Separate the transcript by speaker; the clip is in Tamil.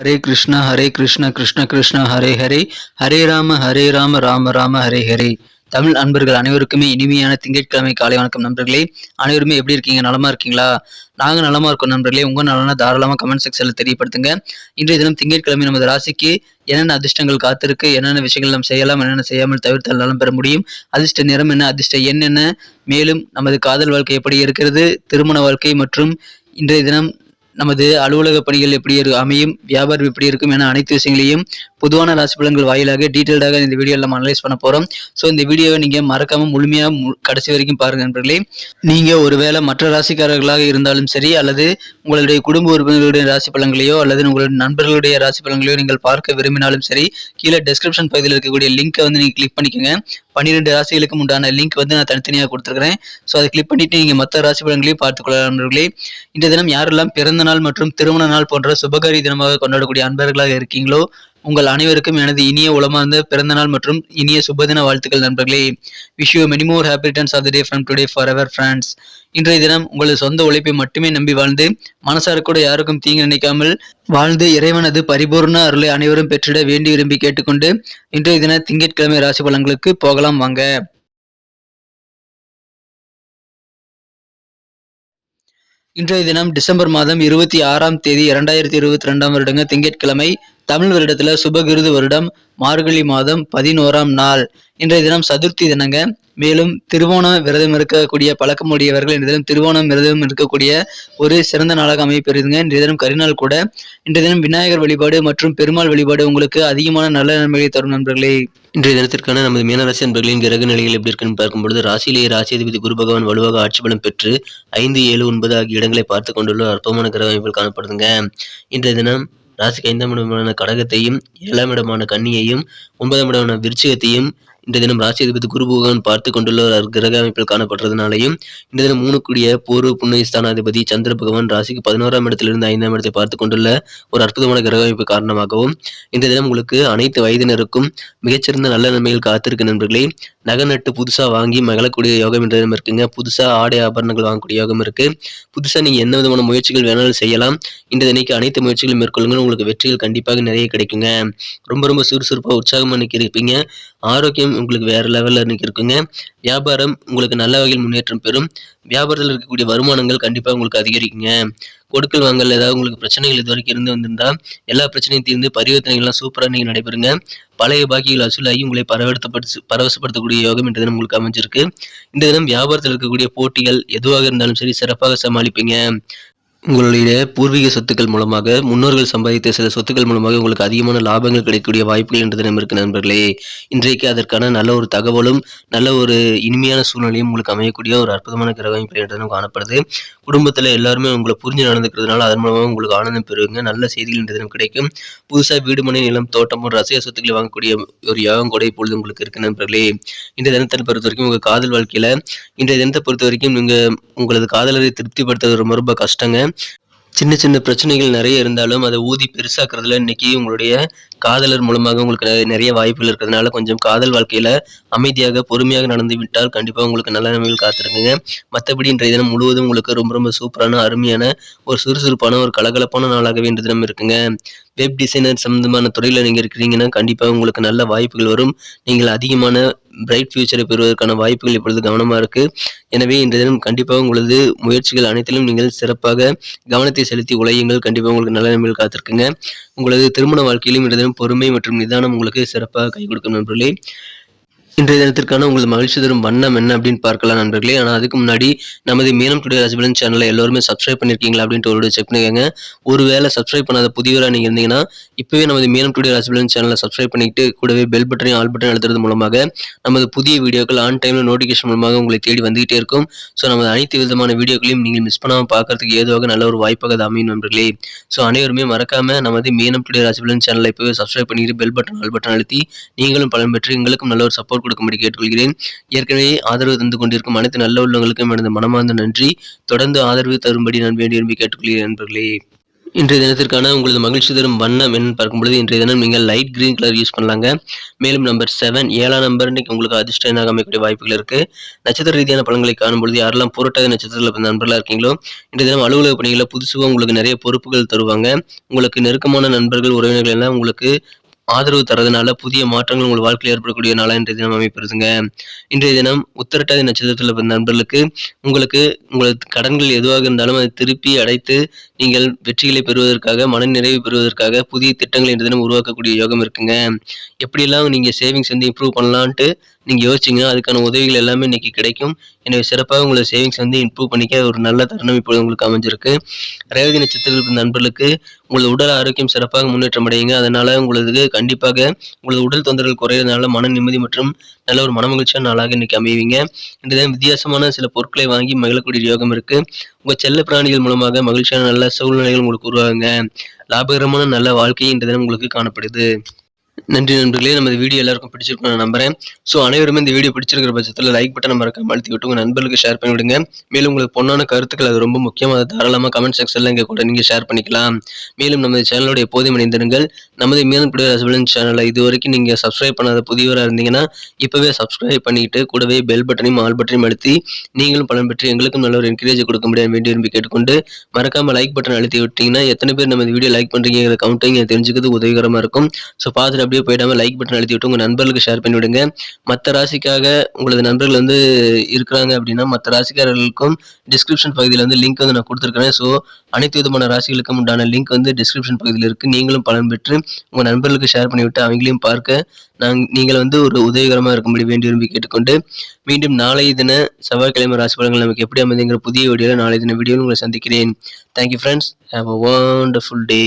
Speaker 1: ஹரே கிருஷ்ணா ஹரே கிருஷ்ணா கிருஷ்ண கிருஷ்ணா ஹரே ஹரே. ஹரே ராம ஹரே ராம ராம ராம ஹரே ஹரே. தமிழ் அன்பர்கள் அனைவருக்குமே இனிமையான திங்கட்கிழமை காலை வணக்கம் நண்பர்களே. அனைவருமே எப்படி இருக்கீங்க? நலமா இருக்கீங்களா? நாங்க நலமா இருக்கோம் நண்பர்களே. உங்க நலனா தாராளமா கமெண்ட் செக்ஷன்ல தெரியப்படுத்துங்க. இன்றைய தினம் திங்கட்கிழமை நமது ராசிக்கு என்னென்ன அதிர்ஷ்டங்கள் காத்திருக்கு என்னென்ன விஷயங்கள் நாம் செய்யலாம் என்னென்ன செய்யாமல் தவிர்த்தால் நலம் பெற முடியும். அதிர்ஷ்ட நிறம் என்ன அதிர்ஷ்ட என்னென்ன மேலும் நமது காதல் வாழ்க்கை எப்படி இருக்கிறது? திருமண வாழ்க்கை மற்றும் இன்றைய தினம் நமது அலுவலக பணிகள் எப்படி அமையும் வியாபாரம் எப்படி இருக்கும் என அனைத்து விஷயங்களையும் பொதுவான ராசி பலன்கள் வாயிலாக டீட்டெயில்டாக இந்த வீடியோ நம்ம அனலைஸ் பண்ண போறோம். ஸோ இந்த வீடியோவை நீங்க மறக்காம முழுமையா மு- கடைசி வரைக்கும் பாருங்க நண்பர்களே. நீங்க ஒருவேளை மற்ற ராசிக்காரர்களாக இருந்தாலும் சரி அல்லது உங்களுடைய குடும்ப உறுப்பினர்களுடைய ராசி பலன்களையோ அல்லது உங்களுடைய நண்பர்களுடைய ராசி பலன்களையோ நீங்கள் பார்க்க விரும்பினாலும் சரி கீழே டெஸ்கிரிப்ஷன் பகுதியில் இருக்கக்கூடிய லிங்கை வந்து நீங்க கிளிக் பண்ணிக்கோங்க. பன்னிரெண்டு ராசிகளுக்கும் உண்டான லிங்க் வந்து நான் தனித்தனியாக கொடுத்துருக்கிறேன். ஸோ அதை கிளிக் பண்ணிட்டு நீங்க மற்ற ராசி பலன்களையும் பார்த்துக்கொள்ளலாம் நண்பர்களே. இந்த தினம் யாரெல்லாம் பிறந்த நாள் மற்றும் திருமண நாள் போன்ற சுபகாரி தினமாக கொண்டாடக்கூடிய அன்பர்களாக இருக்கீங்களோ உங்கள் அனைவருக்கும் எனது இனிய உளமார்ந்த பிறந்த நாள் மற்றும் இனிய சுபதின வாழ்த்துக்கள் நண்பர்களே. Wish you many more happy returns of the day from today forever friends இன்றைய தினம் உங்களது சொந்த உழைப்பை மட்டுமே நம்பி வாழ்ந்து மனசார கூட யாருக்கும் தீங்கு நினைக்காமல் வாழ்ந்து இறைவனது பரிபூர்ண அருளை அனைவரும் பெற்றிட வேண்டி விரும்பி கேட்டுக்கொண்டு இன்றைய தின திங்கட்கிழமை ராசி பலன்களுக்கு போகலாம் வாங்க. இன்றைய தினம் டிசம்பர் மாதம் இருபத்தி ஆறாம் தேதி இரண்டாயிரத்தி இருபத்தி ரெண்டாம் வருடங்க திங்கட்கிழமை. தமிழ் வருடத்துல சுபகிருது வருடம் மார்கழி மாதம் பதினோராம் நாள். இன்றைய தினம் சதுர்த்தி தினங்க. மேலும் திருவோணம் விரதம் இருக்கக்கூடிய பழக்கமுடையவர்கள் இன்றைய தினம் திருவோணம் விரதம் இருக்கக்கூடிய ஒரு சிறந்த நாளாக அமைப்பெறுதுங்க இன்றைய தினம் கரிநாள் கூட. இன்றைய தினம் விநாயகர் வழிபாடு மற்றும் பெருமாள் வழிபாடு உங்களுக்கு அதிகமான நல்ல நன்மைகளை தரும் நண்பர்களே.
Speaker 2: இன்றைய தினத்திற்கான நமது மீனராசி நண்பர்களின் கிரக நிலைகள் எப்படி இருக்குன்னு பார்க்கும்பொழுது ராசியிலேயே ராசியதிபதி குரு பகவான் வலுவாக ஆட்சி பலம் பெற்று ஐந்து ஏழு ஒன்பது ஆகிய இடங்களை பார்த்து கொண்டுள்ள அற்பமான கிரக அமைப்புகள் காணப்படுதுங்க. இன்றைய தினம் ராசிக்கு ஐந்தாம் இடமான கடகத்தையும் ஏழாம் இடமான கன்னியையும் ஒன்பதாம் இடமான விருச்சிகத்தையும் இன்றைய தினம் ராசி அதிபதி குரு பகவான் பார்த்து கொண்டுள்ள ஒரு கிரக அமைப்பில் காணப்படுறதுனாலையும் இந்த தினம் மூணு கூடிய பூர்வ புண்ணிய ஸ்தானாதிபதி சந்திர பகவான் ராசிக்கு பதினோராம் இடத்திலிருந்து ஐந்தாம் இடத்தை பார்த்து கொண்டுள்ள ஒரு அற்புதமான கிரக அமைப்பு காரணமாகவும் இந்த தினம் உங்களுக்கு அனைத்து வயதினருக்கும் மிகச்சிறந்த நல்ல நன்மைகள் காத்திருக்க நண்பர்களே. நகை நட்டு புதுசாக வாங்கி மகளக்கூடிய யோகம் என்ற இருக்குங்க. புதுசாக ஆடை ஆபரணங்கள் வாங்கக்கூடிய யோகம் இருக்குது புதுசாக நீங்கள் எந்த விதமான முயற்சிகள் வேணாலும் செய்யலாம். இந்த தினைக்கு அனைத்து முயற்சிகளும் மேற்கொள்ளுங்க உங்களுக்கு வெற்றிகள் கண்டிப்பாக நிறைய கிடைக்குங்க. ரொம்ப ரொம்ப சுறுசுறுப்பாக உற்சாகமாக நிற்க இருப்பீங்க. ஆரோக்கியம் உங்களுக்கு வேறு லெவலில் நிற்க இருக்குங்க. வியாபாரம் உங்களுக்கு நல்ல வகையில் முன்னேற்றம் பெறும். வியாபாரத்தில் இருக்கக்கூடிய வருமானங்கள் கண்டிப்பாக உங்களுக்கு அதிகரிக்குங்க. கொடுக்கல் வாங்கல் ஏதாவது உங்களுக்கு பிரச்சனைகள் இது வரைக்கும் இருந்து வந்திருந்தா எல்லா பிரச்சனையும் தீர்ந்து பரிவர்த்தனைகள்லாம் சூப்பராக நீங்கள் நடைபெறுங்க. பழைய பாக்கிகள் அசூலாகி உங்களை பரவடுத்தப்படுத்து பரவசப்படுத்தக்கூடிய யோகம் இந்த தினம் உங்களுக்கு அமைஞ்சிருக்கு. இந்த தினம் வியாபாரத்தில் இருக்கக்கூடிய போட்டிகள் எதுவாக இருந்தாலும் சரி சிறப்பாக சமாளிப்பீங்க. உங்களுடைய பூர்வீக சொத்துக்கள் மூலமாக முன்னோர்கள் சம்பாதித்த சில சொத்துக்கள் மூலமாக உங்களுக்கு அதிகமான லாபங்கள் கிடைக்கக்கூடிய வாய்ப்புகள் இன்று தினம் இருக்கு நண்பர்களே. இன்றைக்கு அதற்கான நல்ல ஒரு தகவலும் நல்ல ஒரு இனிமையான சூழ்நிலையும் உங்களுக்கு அமையக்கூடிய ஒரு அற்புதமான கிரக அமைப்பு என்றதும் காணப்படுது. குடும்பத்தில் எல்லாருமே உங்களை புரிஞ்சு நடந்துக்கிறதுனால அதன் மூலமாக உங்களுக்கு ஆனந்தம் பெறுவீங்க நல்ல செய்திகள் இன்று தினம் கிடைக்கும். புதுசாக வீடு மனை நிலம் தோட்டம் போன்ற ரசிக சொத்துக்களை வாங்கக்கூடிய ஒரு யோகம் கூட இப்பொழுது உங்களுக்கு இருக்கு நண்பர்களே. இந்த தினத்தை பொறுத்த வரைக்கும் உங்கள் காதல் வாழ்க்கையில் இன்றைய தினத்தை பொறுத்த வரைக்கும் நீங்கள் உங்களது காதலரை திருப்திப்படுத்துறது ரொம்ப ரொம்ப கஷ்டங்க. சின்ன சின்ன பிரச்சனைகள் நிறைய இருந்தாலும் அதை ஊதி பெருசாக்குறதுல இன்னைக்கு உங்களுடைய காதலர் மூலமாக உங்களுக்கு நிறைய- வாய்ப்புகள் இருக்கிறதுனால கொஞ்சம் காதல் வாழ்க்கையில் அமைதியாக பொறுமையாக நடந்து விட்டால் கண்டிப்பாக உங்களுக்கு நல்ல நிலைமைகள் காத்திருக்குங்க. மற்றபடி இன்றைய தினம் முழுவதும் உங்களுக்கு ரொம்ப ரொம்ப சூப்பரான அருமையான ஒரு சுறுசுறுப்பான ஒரு கலகலப்பான நாளாகவே இன்றைய தினம் இருக்குங்க. வெப் டிசைனர் சம்மந்தமான துறையில் நீங்கள் இருக்கிறீங்கன்னா கண்டிப்பாக உங்களுக்கு நல்ல வாய்ப்புகள் வரும். நீங்கள் அதிகமான பிரைட் ஃபியூச்சரை பெறுவதற்கான வாய்ப்புகள் இப்பொழுது கவனமாக இருக்குது எனவே இன்றைய தினம் கண்டிப்பாக உங்களது முயற்சிகள் அனைத்திலும் நீங்கள் சிறப்பாக கவனத்தை செலுத்தி உழையுங்கள். கண்டிப்பாக உங்களுக்கு நல்ல நன்மைகள் காத்திருக்குங்க. உங்களது திருமண வாழ்க்கையிலும் இன்றைய பொறுமை மற்றும் நிதானம் உங்களுக்கு சிறப்பாக கை கொடுக்கும் நண்பர்களே. இன்றைய தினத்திற்கான உங்களது மகிழ்ச்சி தரும் வண்ணம் என்ன அப்படின்னு பார்க்கலாம் நண்பர்களே. ஆனால் அதுக்கு முன்னாடி நமது மீனம் டுடே ராஜபலன் சேனலை எல்லாருமே சப்ஸ்கிரைப் பண்ணியிருக்கீங்களா அப்படின்ட்டு ஒரு செக் பண்ணிக்கோங்க. ஒருவேளை சப்ஸ்கிரைப் பண்ணாத புதியவராக நீங்கள் இருந்தீங்கன்னா இப்போவே நமது மீனம் டுடே ராஜபலன் சேனலை சப்ஸ்கிரைப் பண்ணிக்கிட்டு கூடவே பெல் பட்டனையும் ஆல் பட்டன் அழுத்துறது மூலமாக நமது புதிய வீடியோக்கள் ஆன் டைமில் நோட்டிஃபிகேஷன் மூலமாக உங்களை தேடி வந்துகிட்டே இருக்கும். ஸோ நமது அனைத்து விதமான வீடியோக்களையும் நீங்கள் மிஸ் பண்ணாமல் பார்க்கறதுக்கு ஏதுவாக நல்ல ஒரு வாய்ப்பாக அது அமையும் நண்பர்களே. ஸோ அனைவருமே மறக்காமல் நமது மீனம் டுடே ராஜபலன் சேனலை இப்போவே சப்ஸ்கிரைப் பண்ணிக்கிட்டு பெல் பட்டன் ஆல் பட்டன் அழுத்தி நீங்களும் பலன் பெற்று எங்களுக்கும் நல்ல ஒரு சப்போர்ட் கொடுக்கும்படி கேட்டுக்கொள்கிறேன். ஏற்கனவே ஆதரவு தந்து கொண்டிருக்கும் அனைத்து நல்ல உள்ளவங்களுக்கும் எனது மனமார்ந்த நன்றி. தொடர்ந்து ஆதரவு தரும்படி நான் வேண்டி விரும்பி கேட்டுக்கொள்கிறேன் நண்பர்களே. இன்றைய தினத்திற்கான உங்களது மகிழ்ச்சி தரும் வண்ணம் என்னன்னு பார்க்கும்பொழுது இன்றைய தினம் நீங்கள் லைட் கிரீன் கலர் யூஸ் பண்ணலாங்க. மேலும் நம்பர் செவன் ஏழாம் நம்பர் இன்னைக்கு உங்களுக்கு அதிர்ஷ்டனாக அமைக்கக்கூடிய வாய்ப்புகள் இருக்கு. நட்சத்திர ரீதியான பலன்களை காணும்பொழுது யாரெல்லாம் புரட்டாத நட்சத்திரத்தில் நண்பர்களாக இருக்கீங்களோ இன்றைய தினம் அலுவலக பணிகளில் புதுசுவாக உங்களுக்கு நிறைய பொறுப்புகள் தருவாங்க. உங்களுக்கு நெருக்கமான நண்பர்கள் உறவினர்கள் எல்லாம் உங்களுக்கு ஆதரவு தரதுனால புதிய மாற்றங்கள் உங்கள் வாழ்க்கையில் ஏற்படக்கூடிய நாளாக இன்றைய தினம் அமைப்பிருதுங்க இன்றைய தினம் உத்தரட்டாதி நட்சத்திரத்தில் பிறந்த நண்பர்களுக்கு உங்களுக்கு உங்களது கடன்கள் எதுவாக இருந்தாலும் அதை திருப்பி அடைத்து நீங்கள் வெற்றிகளை பெறுவதற்காக மன நிறைவு பெறுவதற்காக புதிய திட்டங்களை இன்றைய தினம் உருவாக்கக்கூடிய யோகம் இருக்குங்க. எப்படியெல்லாம் நீங்கள் சேவிங்ஸ் வந்து இம்ப்ரூவ் பண்ணலான்ட்டு நீங்கள் யோசிச்சிங்கன்னா அதுக்கான உதவிகள் எல்லாமே இன்னைக்கு கிடைக்கும். எனவே சிறப்பாக உங்களோட சேவிங்ஸ் வந்து இம்ப்ரூவ் பண்ணிக்க ஒரு நல்ல தருணம் இப்போது உங்களுக்கு அமைஞ்சிருக்கு. ரேவதி நட்சத்திரத்தில் நண்பர்களுக்கு உங்களது உடல் ஆரோக்கியம் சிறப்பாக முன்னேற்றம் அடையுங்க. அதனால் உங்களுக்கு கண்டிப்பாக உங்களது உடல் தொந்தரவுகள் குறையிறதுனால மன நிம்மதி மற்றும் நல்ல ஒரு மனமகிழ்ச்சியான நாளாக இன்றைக்கி அமைவீங்க. இன்றுதான் வித்தியாசமான சில பொருட்களை வாங்கி மகிழக்கூடிய யோகம் இருக்குது உங்கள் செல்ல பிராணிகள் மூலமாக மகிழ்ச்சியான நல்ல சூழ்நிலைகள் உங்களுக்கு உருவாகுங்க. லாபகரமான நல்ல வாழ்க்கை இன்றைய தினம் உங்களுக்கு காணப்படுது. நன்றி நண்பர்களே. நம்ம வீடியோ எல்லாருக்கும் பிடிச்சிருக்கும் நான் நம்புறேன். ஸோ அனைவருமே இந்த வீடியோ பிடிச்சிருக்கிற பட்சத்தில் லைக் பட்டன் மறக்காம அழுத்தி விட்டு உங்கள் நண்பர்களுக்கு ஷேர் பண்ணி விடுங்க மேலும் உங்களுக்கு பொண்ணான கருத்துக்கள் அது ரொம்ப முக்கியமாக அதை தாராளமாக கமெண்ட் செக்ஷனில் இங்கே கூட நீங்கள் ஷேர் பண்ணிக்கலாம். மேலும் நமது சேனலோட போதை இணைந்திருங்கள். நமது மீன் பிடிவ ரசபலன் சேனலை இது வரைக்கும் நீங்கள் சப்ஸ்கிரைப் பண்ணாத புதியவராக இருந்தீங்கன்னா இப்போவே சப்ஸ்கிரைப் பண்ணிட்டு கூடவே பெல் பட்டனையும் ஆல் பட்டனையும் அழுத்தி நீங்களும் பலன் பெற்று எங்களுக்கும் நல்ல ஒரு என்கரேஜ் கொடுக்க முடியாது வேண்டி விரும்பி கேட்டுக்கொண்டு மறக்காமல் லைக் பட்டன் அழுத்தி விட்டீங்கன்னா எத்தனை பேர் நம்ம வீடியோ லைக் பண்ணுறீங்கிற கவுண்ட்டையும் தெரிஞ்சுக்கிறது உதவிகரமாக இருக்கும். ஸோ பார்த்துட்டு அப்படியே போயிடாம லைக் பட்டன் அழுத்தி விட்டு உங்கள் நண்பர்களுக்கு ஷேர் பண்ணி விடுங்க. மற்ற ராசிக்காக உங்களது நண்பர்கள் வந்து இருக்கிறாங்க அப்படின்னா மற்ற ராசிக்காரர்களுக்கும் டிஸ்கிரிப்ஷன் பகுதியில் வந்து லிங்க் வந்து நான் கொடுத்துருக்கிறேன். ஸோ அனைத்து விதமான ராசிகளுக்கும் உண்டான லிங்க் வந்து டிஸ்கிரிப்ஷன் பகுதியில் இருக்குது நீங்களும் பலன் பெற்று உங்கள் நண்பர்களுக்கு ஷேர் பண்ணிவிட்டு அவங்களையும் பார்க்க நாங் நீங்கள் வந்து ஒரு உதவிகரமாக இருக்கும்படி வேண்டி விரும்பி கேட்டுக்கொண்டு மீண்டும் நாளைய தின செவ்வாய்க்கிழமை ராசி பலன்கள் நமக்கு எப்படி அமைதுங்கிற புதிய வீடியோவில் நாளை தின வீடியோவில் உங்களை சந்திக்கிறேன். Thank you friends have a wonderful day